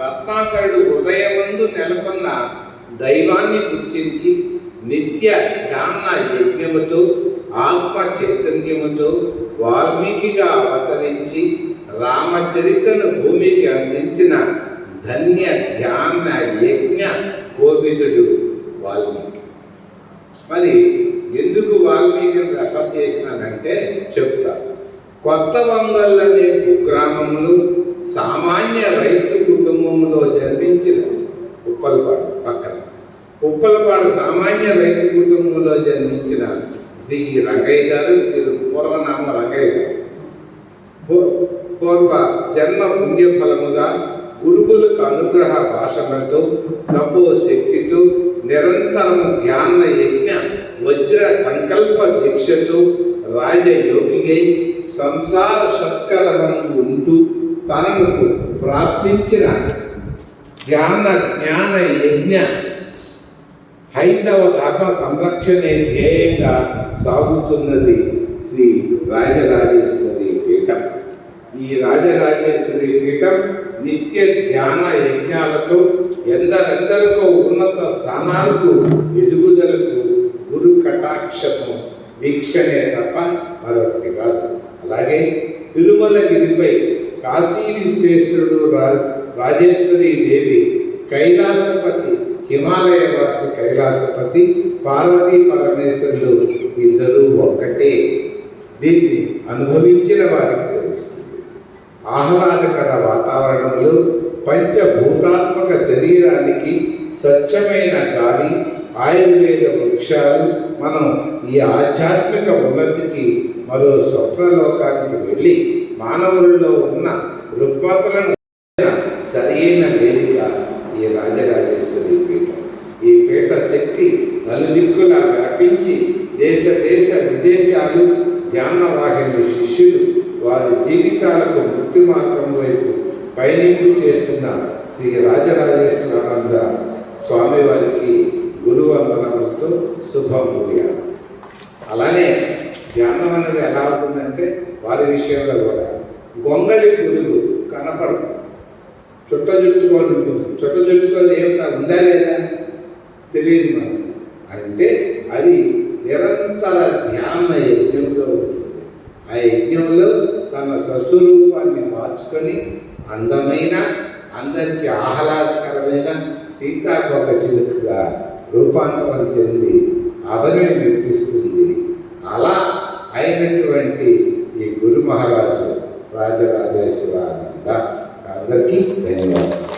రత్నాకరుడు హృదయమందు నెలకొన్న దైవాన్ని గుర్తించి నిత్య ధ్యాన యజ్ఞముతో ఆత్మ చైతన్యముతో వాల్మీకిగా అవతరించి రామచరితను భూమికి అందించిన ధన్య ధ్యాన యజ్ఞ కోవిదుడు వాల్మీకి. మరి ఎందుకు వాల్మీకిని రెఫర్ చేసినానంటే చెప్తా. కొత్త వంగల్ అనే కుగ్రామంలో సామాన్య రైతు కుటుంబంలో జన్మించిన ఉప్పలపాడు పక్కన. ఉప్పలపాడు సామాన్య రైతు కుటుంబంలో జన్మించిన శ్రీ రంగయ్య గారు వీరు పూర్వనామ రంగయ్య గారు. పూర్వ జన్మ పుణ్యఫలముగా గురువులకు అనుగ్రహ భాషలతో తపో శక్తితో నిరంతరం ధ్యాన యజ్ఞ వజ్ర సంకల్ప దీక్షతో రాజయోగిగై సంసార సత్కరమందు ఉంటూ తనకు ప్రాప్తించిన ధ్యాన జ్ఞాన యజ్ఞ. హైందవ ధర్మ సంరక్షణే ధ్యేయంగా సాగుతున్నది శ్రీ రాజరాజేశ్వరి పీఠం. ఈ రాజరాజేశ్వరి పీఠం నిత్య ధ్యాన యజ్ఞాలతో ఎందరెందరికో ఉన్నత స్థానాలకు ఎదుగుదలకు గురు కటాక్షము వీక్షణే తప్ప మరొకటి కాదు. అలాగే తిరుమలగిరిపై కాశీ విశ్వేశ్వరుడు రాజు రాజేశ్వరి దేవి కైలాసపతి హిమాలయ వాసి కైలాసపతి పార్వతీ పరమేశ్వరులు ఇద్దరూ ఒక్కటే. దీన్ని అనుభవించిన వారికి తెలుస్తుంది. ఆహ్లాదకర వాతావరణంలో పంచభూతాత్మక శరీరానికి స్వచ్ఛమైన గాలి ఆయుర్వేద వృక్షాలు మనం ఈ ఆధ్యాత్మిక ఉన్నతికి మరో స్వప్నలోకానికి వెళ్ళి మానవుల్లో ఉన్న రుగ్మతలను సరైన వేదిక ఈ రాజరాజేశ్వరి పీఠం. ఈ పీఠ శక్తి నలుదిక్కులా వ్యాపించి దేశ దేశ విదేశాలు ధ్యానవాహిని శిష్యులు వారి జీవితాలకు ముక్తి మార్గం వైపు పయనింపు చేస్తున్న శ్రీ రాజరాజేశ్వరానంద స్వామి వారికి గురువందనములతో అలానే ధ్యానం అనేది ఎలా ఉంటుందంటే వారి విషయంలో కూడా. గొంగళి పురుగు కనపడదు. చుట్టాలు చుట్టుకొని ఉంటుంది చుట్ట చుట్టుకొని ఏమిటా ఉందా లేదా? తెలియదు మనం అంటే అది నిరంతర ధ్యాన యజ్ఞంలో ఆ యజ్ఞంలో తన స్వస్వరూపాన్ని మార్చుకొని అందమైన అందరికీ ఆహ్లాదకరమైన సీతాకోక చిలుకగా రూపాంతరం చెంది అవనిని వినిపిస్తుంది అలా అయినటువంటి ఈ గురు మహారాజు రాజరాజేశ్వరానంద అందరికీ ధన్యవాదాలు